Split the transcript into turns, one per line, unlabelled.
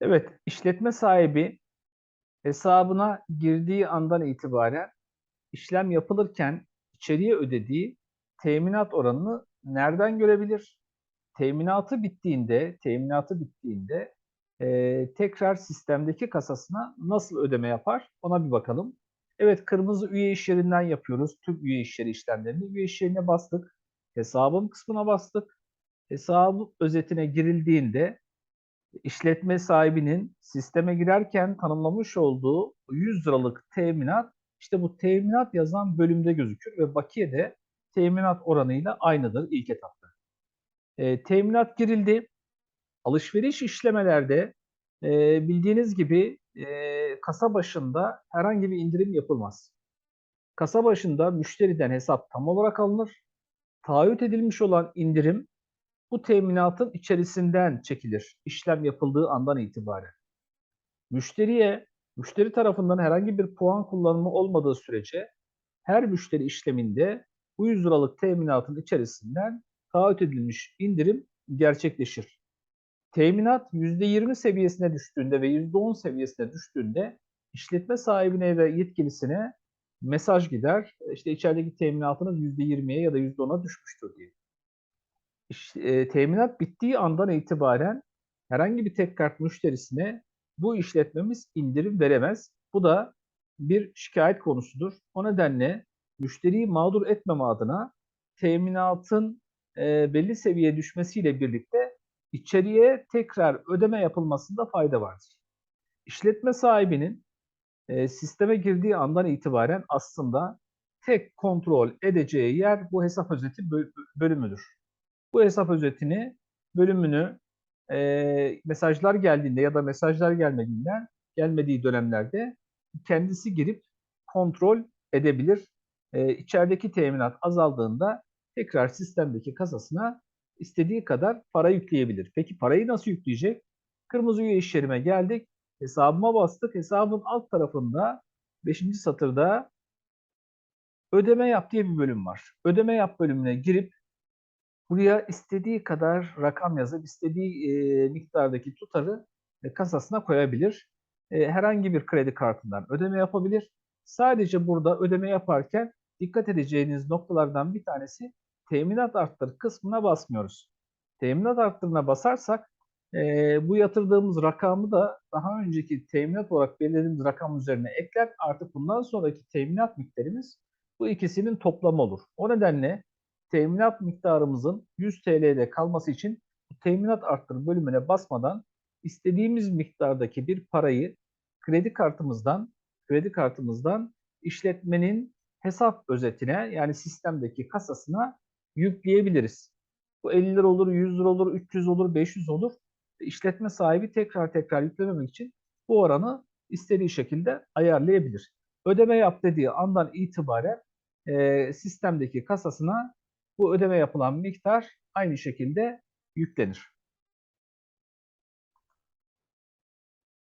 Evet, işletme sahibi hesabına girdiği andan itibaren işlem yapılırken içeriye ödediği teminat oranını nereden görebilir? Teminatı bittiğinde, teminatı bittiğinde eee, tekrar sistemdeki kasasına nasıl ödeme yapar? Ona bir bakalım. Evet, kırmızı üye işlerinden yapıyoruz. Tüm üye işleri işlemlerini. Üye işlerine bastık. Hesabım kısmına bastık. Hesabı özetine girildiğinde işletme sahibinin sisteme girerken tanımlamış olduğu 100 liralık teminat işte bu teminat yazan bölümde gözükür ve bakiye de teminat oranıyla aynıdır ilk etapta. E, teminat girildi. Alışveriş işlemelerde e, bildiğiniz gibi e, kasa başında herhangi bir indirim yapılmaz. Kasa başında müşteriden hesap tam olarak alınır. Taahhüt edilmiş olan indirim bu teminatın içerisinden çekilir işlem yapıldığı andan itibaren. Müşteriye, müşteri tarafından herhangi bir puan kullanımı olmadığı sürece her müşteri işleminde bu 100 liralık teminatın içerisinden taahhüt edilmiş indirim gerçekleşir. Teminat %20 seviyesine düştüğünde ve %10 seviyesine düştüğünde işletme sahibine ve yetkilisine mesaj gider. İşte içerideki teminatınız %20'ye ya da %10'a düşmüştür diye. İş- e, teminat bittiği andan itibaren herhangi bir tek kart müşterisine bu işletmemiz indirim veremez. Bu da bir şikayet konusudur. O nedenle müşteriyi mağdur etmeme adına teminatın e, belli seviyeye düşmesiyle birlikte içeriye tekrar ödeme yapılmasında fayda vardır. İşletme sahibinin e, sisteme girdiği andan itibaren aslında tek kontrol edeceği yer bu hesap özeti bö- bölümüdür. Bu hesap özetini, bölümünü e, mesajlar geldiğinde ya da mesajlar gelmediğinden gelmediği dönemlerde kendisi girip kontrol edebilir. E, içerideki teminat azaldığında tekrar sistemdeki kasasına istediği kadar para yükleyebilir. Peki parayı nasıl yükleyecek? Kırmızı üye iş geldik. Hesabıma bastık. Hesabın alt tarafında 5. satırda ödeme yap diye bir bölüm var. Ödeme yap bölümüne girip Buraya istediği kadar rakam yazıp istediği e, miktardaki tutarı e, kasasına koyabilir. E, herhangi bir kredi kartından ödeme yapabilir. Sadece burada ödeme yaparken dikkat edeceğiniz noktalardan bir tanesi teminat arttır kısmına basmıyoruz. Teminat arttırına basarsak e, bu yatırdığımız rakamı da daha önceki teminat olarak belirlediğimiz rakam üzerine ekler. Artık bundan sonraki teminat miktarımız bu ikisinin toplamı olur. O nedenle teminat miktarımızın 100 TL'de kalması için teminat arttır bölümüne basmadan istediğimiz miktardaki bir parayı kredi kartımızdan kredi kartımızdan işletmenin hesap özetine yani sistemdeki kasasına yükleyebiliriz. Bu 50 lira olur, 100 lira olur, 300 olur, 500 olur. İşletme sahibi tekrar tekrar yüklememek için bu oranı istediği şekilde ayarlayabilir. Ödeme yap dediği andan itibaren e, sistemdeki kasasına bu ödeme yapılan miktar aynı şekilde yüklenir.